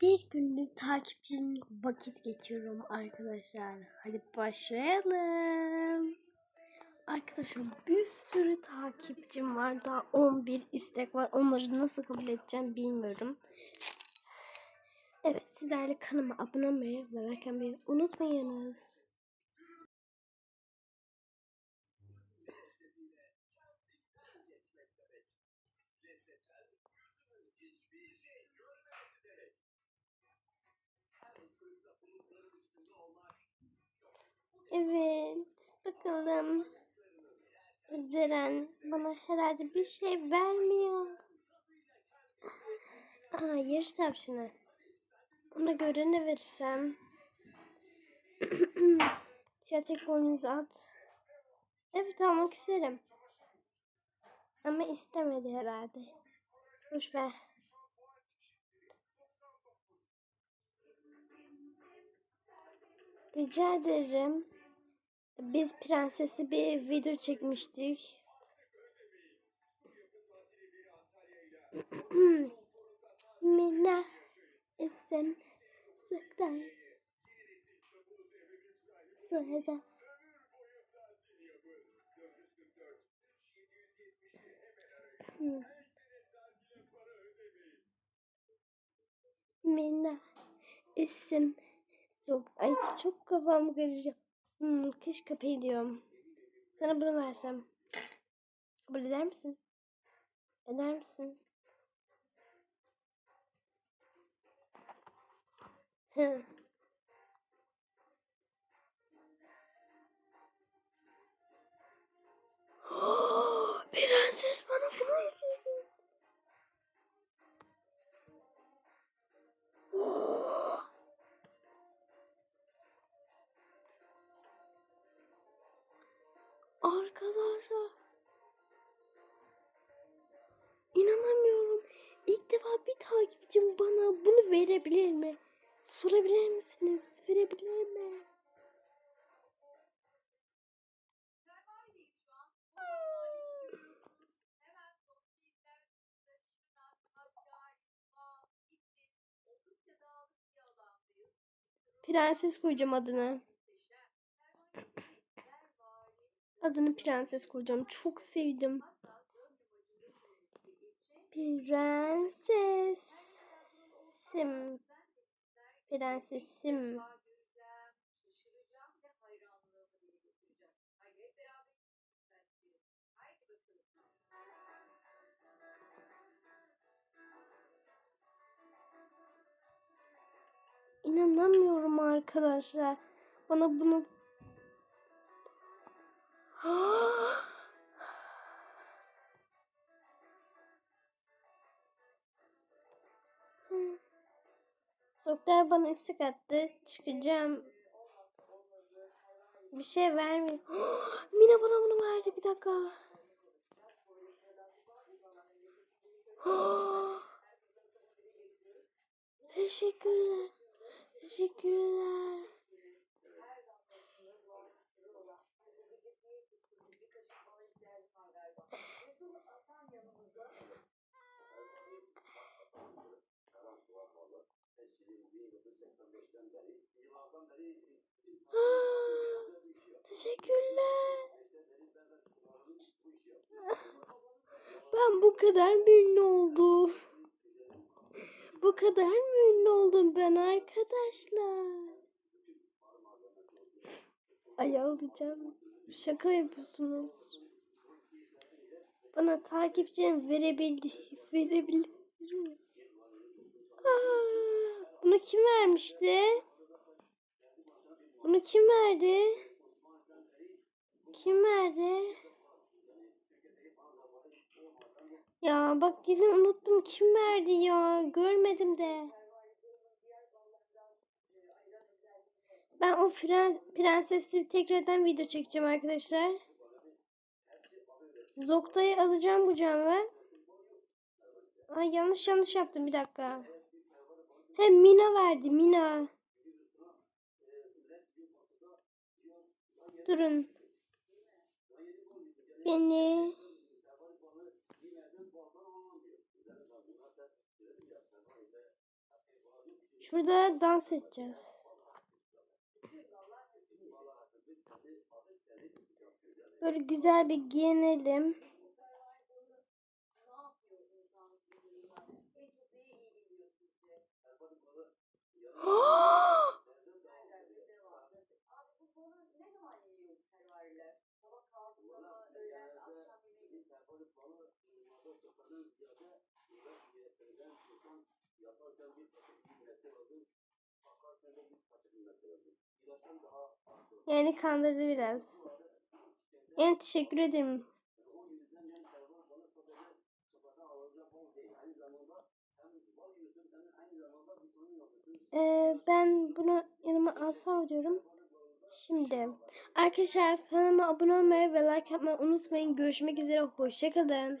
Bir günlük takipçim vakit geçiyorum arkadaşlar. Hadi başlayalım. Arkadaşlar bir sürü takipçim var. Daha 11 istek var. Onları nasıl kabul edeceğim bilmiyorum. Evet sizlerle kanalıma abone olmayı ve like atmayı unutmayınız. Evet bakalım. Zeren bana herhalde bir şey vermiyor. Aa yarış tavşanı. Ona göre ne verirsem. Tiyatek boynuzu at. Evet almak isterim. Ama istemedi herhalde. Boş ver. Rica ederim. Biz prensesi bir video çekmiştik. Mina isen sıktan. Sonra Mina isim çok ay çok kafam karışıyor. Hmm, kış köpeği diyorum. Sana bunu versem. Kabul eder misin? Eder misin? Hı. Bir takipçim bana bunu verebilir mi? Sorabilir misiniz? Verebilir mi? Prenses koyacağım adını. Adını prenses koyacağım. Çok sevdim. Prensesim. Prensesim. İnanamıyorum arkadaşlar. Bana bunu Doktor bana istek attı. Çıkacağım. Bir şey vermiyor. Mina bana bunu verdi. Bir dakika. Teşekkürler. Aa, teşekkürler. Ben bu kadar mı ünlü oldum? Bu kadar mı ünlü oldum ben arkadaşlar? Ay alacağım. Şaka yapıyorsunuz. Bana takipçilerim verebildi. Verebilir mi? Aa, bunu kim vermişti? Bunu kim verdi? Kim verdi? Ya bak yine unuttum kim verdi ya. Görmedim de. Ben o prens, prensesli tekrardan video çekeceğim arkadaşlar. Zokta'yı alacağım kucağıma. Ay yanlış yanlış yaptım bir dakika. Hem Mina verdi Mina. Durun. Beni. Şurada dans edeceğiz. Böyle güzel bir giyinelim. Yani kandırdı biraz. Yani teşekkür ederim. Ben bunu yanıma alsam diyorum. Şimdi arkadaşlar kanalıma abone olmayı ve like yapmayı unutmayın. Görüşmek üzere. Hoşçakalın.